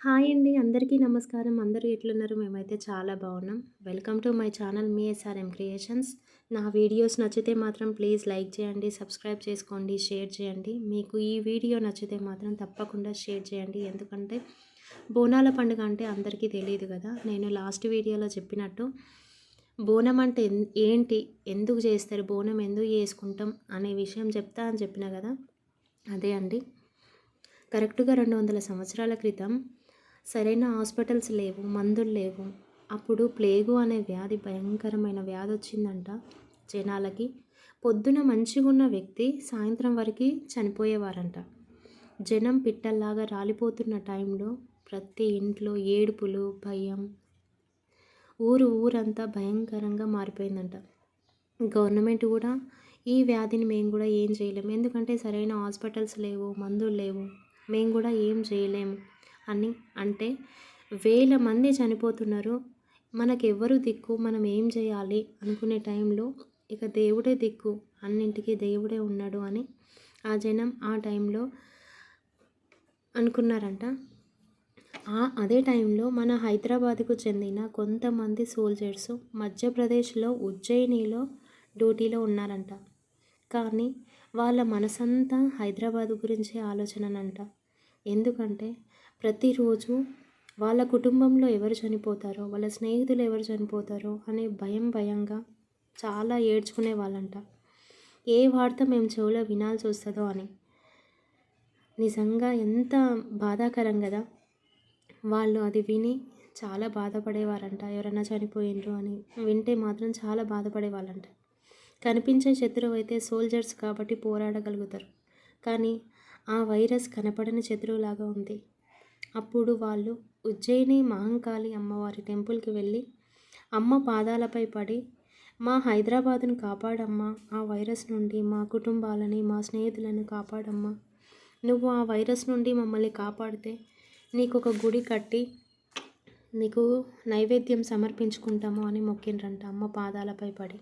Hi అండి. అందరికీ నమస్కారం. అందరూ ఎట్లున్నారు? మేమైతే చాలా బాగున్నాం. వెల్కమ్ టు మై ఛానల్ మీ ఎస్ఆర్ఎం క్రియేషన్స్. నా వీడియోస్ నచ్చితే మాత్రం ప్లీజ్ లైక్ చేయండి, సబ్స్క్రైబ్ చేసుకోండి, షేర్ చేయండి. మీకు ఈ వీడియో నచ్చితే మాత్రం తప్పకుండా షేర్ చేయండి. ఎందుకంటే బోనాల పండుగ అంటే అందరికీ తెలియదు కదా! నేను లాస్ట్ వీడియోలో చెప్పినట్టు బోనం అంటే ఏంటి? ఎందుకు చేస్తారు? బోనం ఎందుకు చేసుకుంటాం? అనే విషయం చెప్తా అని చెప్పిన కదా! అదే అండి. కరెక్ట్‌గా 200 సంవత్సరాల క్రితం సరైన హాస్పిటల్స్ లేవు, మందులు లేవు. అప్పుడు ప్లేగు అనే వ్యాధి భయంకరమైన వ్యాధి వచ్చిందంట జనాలకి. పొద్దున మంచిగా ఉన్న వ్యక్తి సాయంత్రం వరకు చనిపోయేవారంట. జనం పిట్టల్లాగా రాలిపోతున్న టైంలో ప్రతి ఇంట్లో ఏడుపులు, భయం. ఊరు ఊరంతా భయంకరంగా మారిపోయిందంట. గవర్నమెంట్ కూడా ఈ వ్యాధిని మేము కూడా ఏం చేయలేము. ఎందుకంటే సరైన హాస్పిటల్స్ లేవు, మందులు లేవు. మేము కూడా ఏం చేయలేము అని అంటే వేల మంది చనిపోతున్నారు. మనకెవ్వరు దిక్కు? మనం ఏం చేయాలి? అనుకునే టైంలో ఇక దేవుడే దిక్కు. అన్నింటికీ దేవుడే ఉన్నాడు అని ఆ జనం ఆ టైంలో అనుకున్నారంట. ఆ అదే టైంలో మన హైదరాబాద్‌కు చెందిన కొంతమంది సోల్జర్స్ మధ్యప్రదేశ్‌లో ఉజ్జయినిలో డ్యూటీలో ఉన్నారంట. కానీ వాళ్ళ మనసంతా హైదరాబాద్ గురించే ఆలోచననంట. ఎందుకంటే ప్రతిరోజు వాళ్ళ కుటుంబంలో ఎవరు చనిపోతారో, వాళ్ళ స్నేహితులు ఎవరు చనిపోతారో అనే భయం భయంగా చాలా ఏడ్చుకునే వాళ్ళంట ఏ వార్త మేము చెవులో వినాల్సి వస్తుందో అని. నిజంగా ఎంత బాధాకరం కదా! వాళ్ళు అది విని చాలా బాధపడేవారంట. ఎవరైనా చనిపోయిండ్రు అని వింటే మాత్రం చాలా బాధపడేవాళ్ళంట. కనిపించే శత్రువు అయితే సోల్జర్స్ కాబట్టి పోరాడగలుగుతారు. కానీ ఆ వైరస్ కనపడని శత్రువులాగా ఉంది. అప్పుడు వాళ్ళు ఉజ్జయిని మహంకాళి అమ్మవారి టెంపుల్‌కి వెళ్ళి అమ్మ పాదాలపై పడి మా హైదరాబాదును కాపాడమ్మా! ఆ వైరస్ నుండి మా కుటుంబాలని, మా స్నేహితులను కాపాడమ్మా! నువ్వు ఆ వైరస్ నుండి మమ్మల్ని కాపాడితే నీకు ఒక గుడి కట్టి నీకు నైవేద్యం సమర్పించుకుంటాము అని మొక్కిండ్రంట అమ్మ పాదాలపై పడి.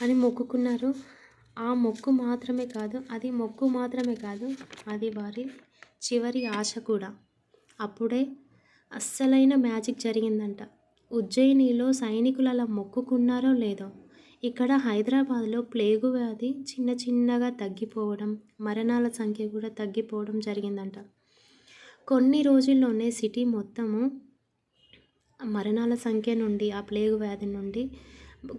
అని మొక్కుకున్నారు. ఆ మొక్కు మాత్రమే కాదు అది మొక్కు మాత్రమే కాదు అది వారి చివరి ఆశ కూడా. అప్పుడే అస్సలైన మ్యాజిక్ జరిగిందంట. ఉజ్జయినిలో సైనికులు అలా మొక్కుకున్నారో లేదో ఇక్కడ హైదరాబాద్‌లో ప్లేగు వ్యాధి చిన్న చిన్నగా తగ్గిపోవడం, మరణాల సంఖ్య కూడా తగ్గిపోవడం జరిగిందంట. కొన్ని రోజుల్లోనే సిటీ మొత్తము మరణాల సంఖ్య నుండి, ఆ ప్లేగు వ్యాధి నుండి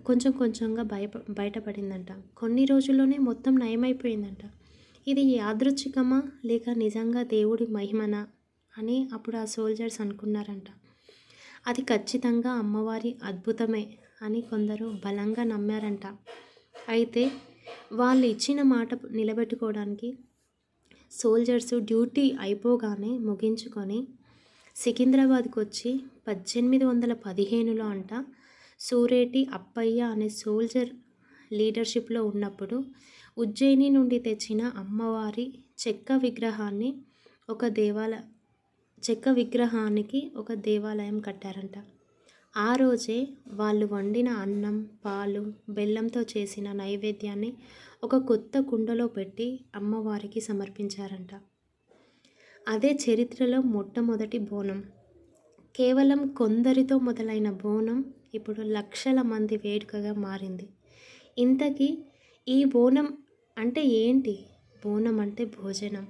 కొంచెం కొంచెంగా భయప బయటపడిందంట. కొన్ని రోజుల్లోనే మొత్తం నయమైపోయిందంట. ఇది యాదృచ్ఛికమా? లేక నిజంగా దేవుడి మహిమనా? అని అప్పుడు ఆ సోల్జర్స్ అనుకున్నారంట. అది ఖచ్చితంగా అమ్మవారి అద్భుతమే అని కొందరు బలంగా నమ్మారంట. అయితే వాళ్ళు ఇచ్చిన మాట నిలబెట్టుకోవడానికి సోల్జర్స్ డ్యూటీ అయిపోగానే ముగించుకొని సికింద్రాబాద్‌కొచ్చి పద్దెనిమిది వందల పదిహేనులో అంట సూరేటి అప్పయ్య అనే సోల్జర్ లీడర్‌షిప్‌లో ఉన్నప్పుడు ఉజ్జయిని నుండి తెచ్చిన అమ్మవారి చెక్క విగ్రహాన్ని ఒక దేవాల చెక్క విగ్రహానికి ఒక దేవాలయం కట్టారంట. ఆ రోజే వాళ్ళు వండిన అన్నం, పాలు, బెల్లంతో చేసిన నైవేద్యాన్ని ఒక కొత్త కుండలో పెట్టి అమ్మవారికి సమర్పించారంట. అదే చరిత్రలో మొట్టమొదటి బోనం. కేవలం కొందరితో మొదలైన బోనం ఇప్పుడు లక్షల మంది వేడుకగా మారింది. ఇంతకీ ఈ బోనం అంటే ఏంటి? బోనం అంటే భోజనం.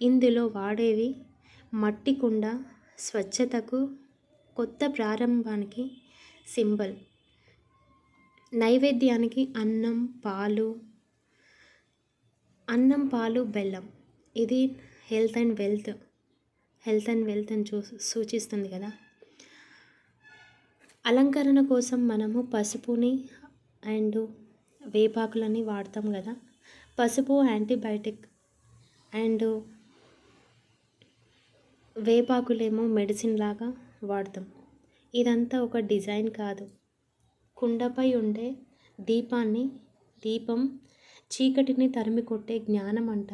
ఇందులో వాడేవి మట్టి కుండ స్వచ్ఛతకు, కొత్త ప్రారంభానికి సింబల్. నైవేద్యానికి అన్నం, పాలు అన్నం, పాలు, బెల్లం. ఇది health and wealth health and wealth అని చూ సూచిస్తుంది కదా! అలంకరణ కోసం మనము పసుపుని అండ్ వేపాకులని వాడతాం కదా! పసుపు యాంటీబయాటిక్ అండ్ వేపాకులేమో మెడిసిన్ లాగా వాడతాం. ఇదంతా ఒక డిజైన్ కాదు. కుండపై ఉండే దీపాన్ని దీపం చీకటిని తరిమి కొట్టే జ్ఞానం అంట.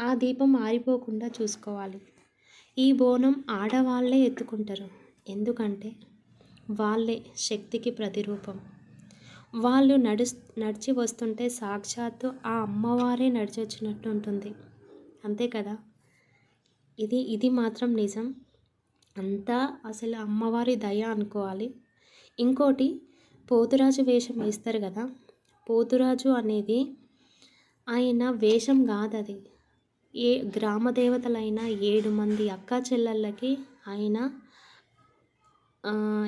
ఆ దీపం ఆరిపోకుండా చూసుకోవాలి. ఈ బోనం ఆడవాళ్ళే ఎత్తుకుంటారు. ఎందుకంటే వాళ్ళే శక్తికి ప్రతిరూపం. వాళ్ళు నడుస్ నడిచి వస్తుంటే సాక్షాత్తు ఆ అమ్మవారే నడిచొచ్చినట్టు ఉంటుంది. అంతే కదా! ఇది ఇది మాత్రం నిజం. అంతా అసలు అమ్మవారి దయ అనుకోవాలి. ఇంకోటి పోతురాజు వేషం వేస్తారు కదా? పోతురాజు అనేది ఆయన వేషం కాదు అది ఏ గ్రామ దేవతలైన ఏడు మంది అక్క చెల్లెళ్ళకి ఆయన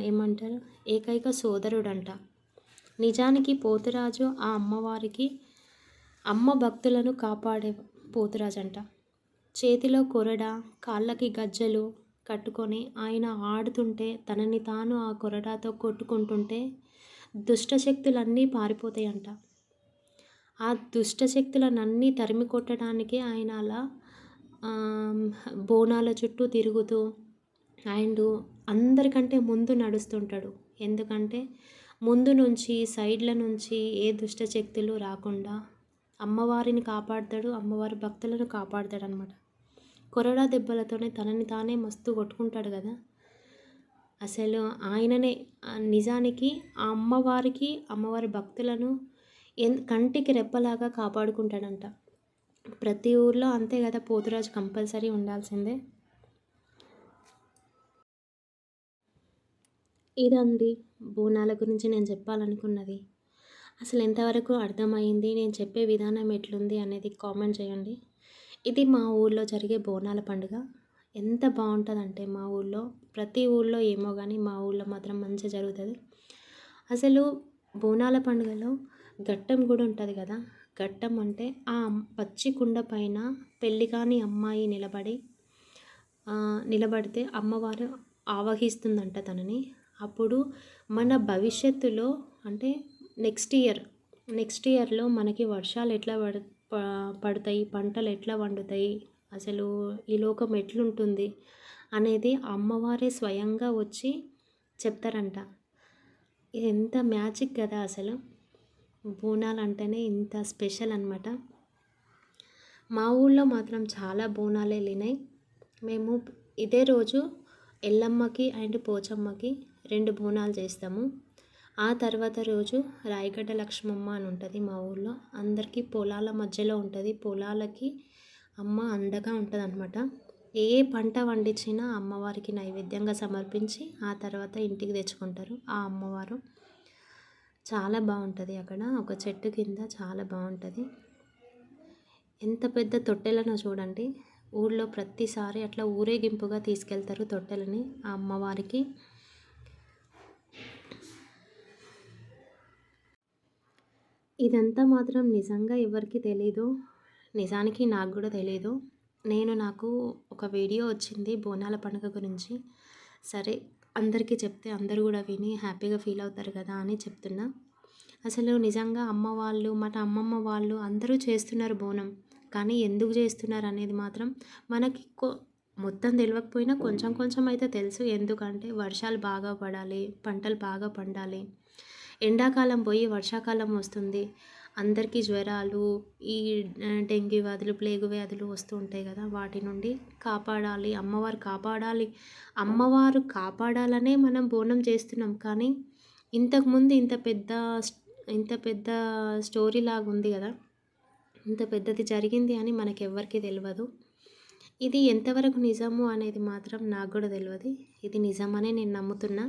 ఏమంటారు? ఏకైక సోదరుడంట. నిజానికి పోతురాజు ఆ అమ్మవారికి అమ్మ భక్తులను కాపాడే పోతురాజు అంట చేతిలో కొరడ కాళ్ళకి గజ్జలు కట్టుకొని ఆయన ఆడుతుంటే తనని తాను ఆ కొరడాతో కొట్టుకుంటుంటే దుష్టశక్తులన్నీ పారిపోతాయంట. ఆ దుష్టశక్తులనన్నీ తరిమి కొట్టడానికి ఆయన అలా బోనాల చుట్టూ తిరుగుతూ అండ్ అందరికంటే ముందు నడుస్తుంటాడు. ఎందుకంటే ముందు నుంచి సైడ్ల నుంచి ఏ దుష్ట శక్తులు రాకుండా అమ్మవారిని కాపాడతాడు అమ్మవారి భక్తులను కాపాడతాడు అనమాట కొరడా దెబ్బలతోనే తనని తానే మస్తు కొట్టుకుంటాడు కదా. అసలు ఆయననే నిజానికి ఆ అమ్మవారికి అమ్మవారి భక్తులను ఎన్ కంటికి రెప్పలాగా కాపాడుకుంటాడంట. ప్రతి ఊర్లో అంతే కదా పోతురాజు కంపల్సరీ ఉండాల్సిందే. ఇదండి. బోనాల గురించి నేను చెప్పాలనుకున్నది. అసలు ఎంతవరకు అర్థమైంది నేను చెప్పే విధానం ఎట్లుంది అనేది కామెంట్ చేయండి. ఇది మా ఊళ్ళో జరిగే బోనాల పండుగ. ఎంత బాగుంటుందంటే మా ఊళ్ళో ప్రతి ఊళ్ళో ఏమో కానీ మా ఊళ్ళో మాత్రం మంచిగా జరుగుతుంది. అసలు బోనాల పండుగలో ఘట్టం కూడా ఉంటుంది కదా. ఘట్టం అంటే ఆ పచ్చి కుండ పైన పెళ్ళి కాని అమ్మాయి నిలబడి నిలబడితే అమ్మవారు ఆవహిస్తుందంట తనని. అప్పుడు మన భవిష్యత్తులో అంటే నెక్స్ట్ ఇయర్ నెక్స్ట్ ఇయర్లో మనకి వర్షాలు ఎట్లా పడ పడతాయి పంటలు ఎట్లా వండుతాయి అసలు ఈ లోకం ఎట్లుంటుంది అనేది అమ్మవారే స్వయంగా వచ్చి చెప్తారంట. ఇది ఎంత మ్యాజిక్ కదా అసలు. బోనాలు అంటేనే ఇంత స్పెషల్ అనమాట మా ఊళ్ళో మాత్రం చాలా బోనాలు వెళ్ళినాయి మేము ఇదే రోజు ఎల్లమ్మకి అండ్ పోచమ్మకి రెండు బోనాలు చేస్తాము. ఆ తర్వాత రోజు రాయగడ్డ లక్ష్మమ్మ అని ఉంటుంది మా ఊళ్ళో అందరికీ పొలాల మధ్యలో ఉంటుంది. పొలాలకి అమ్మ అండగా ఉంటుంది అనమాట ఏ పంట వండించినా అమ్మవారికి నైవేద్యంగా సమర్పించి ఆ తర్వాత ఇంటికి తెచ్చుకుంటారు. ఆ అమ్మవారు చాలా బాగుంటుంది అక్కడ. ఒక చెట్టు కింద చాలా బాగుంటుంది. ఎంత పెద్ద తొట్టెలను చూడండి. ఊళ్ళో ప్రతిసారి అట్లా ఊరేగింపుగా తీసుకెళ్తారు తొట్టెలని. ఆ అమ్మవారికి ఇదంతా మాత్రం నిజంగా ఎవరికి తెలీదు. నిజానికి నాకు కూడా తెలీదు. నేను నాకు ఒక వీడియో వచ్చింది బోనాల పండుగ గురించి. సరే అందరికీ చెప్తే అందరూ కూడా విని హ్యాపీగా ఫీల్ అవుతారు కదా అని చెప్తున్నా. అసలు నిజంగా అమ్మ వాళ్ళు మన అమ్మమ్మ వాళ్ళు అందరూ చేస్తున్నారు బోనం. కానీ ఎందుకు చేస్తున్నారు అనేది మాత్రం మనకి మొత్తం తెలియకపోయినా కొంచెం కొంచెం అయితే తెలుసు. ఎందుకంటే వర్షాలు బాగా పడాలి పంటలు బాగా పండాలి. ఎండాకాలం పోయి వర్షాకాలం వస్తుంది. అందరికీ జ్వరాలు ఈ డెంగ్యూ వ్యాధులు ప్లేగు వ్యాధులు వస్తూ ఉంటాయి కదా. వాటి నుండి కాపాడాలి. అమ్మవారు కాపాడాలి. అమ్మవారు కాపాడాలనే మనం బోనం చేస్తున్నాం. కానీ ఇంతకుముందు ఇంత పెద్ద ఇంత పెద్ద స్టోరీ లాగా ఉంది కదా. ఇంత పెద్దది జరిగింది అని మనకి ఎవరికి తెలియదు ఇది ఎంతవరకు నిజము అనేది మాత్రం నాకు కూడా తెలియదు ఇది నిజమనే నేను నమ్ముతున్నా.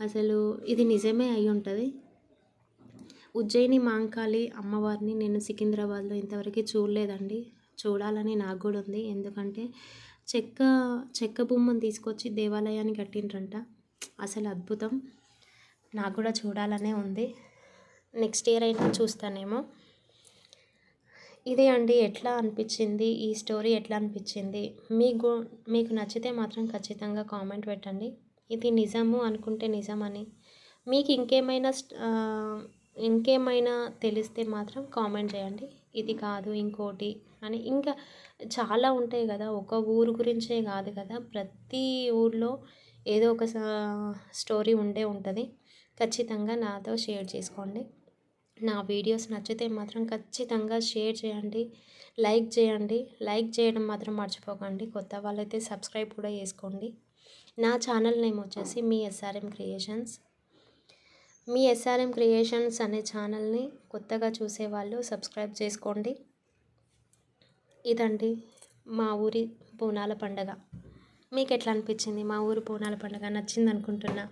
అసలు ఇది నిజమే అయి ఉంటుంది. ఉజ్జయిని మాంకాళి అమ్మవారిని నేను సికింద్రాబాద్లో ఇంతవరకు చూడలేదండి. చూడాలని నాకు కూడా ఉంది. ఎందుకంటే చెక్క చెక్క బొమ్మను తీసుకొచ్చి దేవాలయాన్ని కట్టిండ్రంట. అసలు అద్భుతం. నాకు కూడా చూడాలనే ఉంది. నెక్స్ట్ ఇయర్ అయినా చూస్తానేమో. ఇదే అండి. ఎట్లా అనిపించింది? ఈ స్టోరీ ఎట్లా అనిపించింది? మీకు మీకు నచ్చితే మాత్రం ఖచ్చితంగా కామెంట్ పెట్టండి. ఇది నిజము అనుకుంటే నిజమని. మీకు ఇంకేమైనా ఇంకేమైనా తెలిస్తే మాత్రం కామెంట్ చేయండి. ఇది కాదు ఇంకోటి అని. ఇంకా చాలా ఉంటాయి కదా ఒక ఊరు గురించే కాదు కదా ప్రతి ఊర్లో ఏదో ఒక స్టోరీ ఉండే ఉంటుంది. ఖచ్చితంగా నాతో షేర్ చేసుకోండి. నా వీడియోస్ నచ్చితే మాత్రం ఖచ్చితంగా షేర్ చేయండి. లైక్ చేయండి. లైక్ చేయడం మాత్రం మర్చిపోకండి. కొత్త వాళ్ళైతే సబ్స్క్రైబ్ కూడా చేసుకోండి. నా ఛానల్ నేమ్ వచ్చేసి మీ ఎస్ఆర్ఎం క్రియేషన్స్ మీ ఎస్ఆర్ఎం క్రియేషన్స్ అనే ఛానల్ని కొత్తగా చూసేవాళ్ళు సబ్స్క్రైబ్ చేసుకోండి. ఇదండి మా ఊరి బోనాల పండగ. మీకు ఎట్లా అనిపించింది? మా ఊరు బోనాల పండగ నచ్చింది అనుకుంటున్నా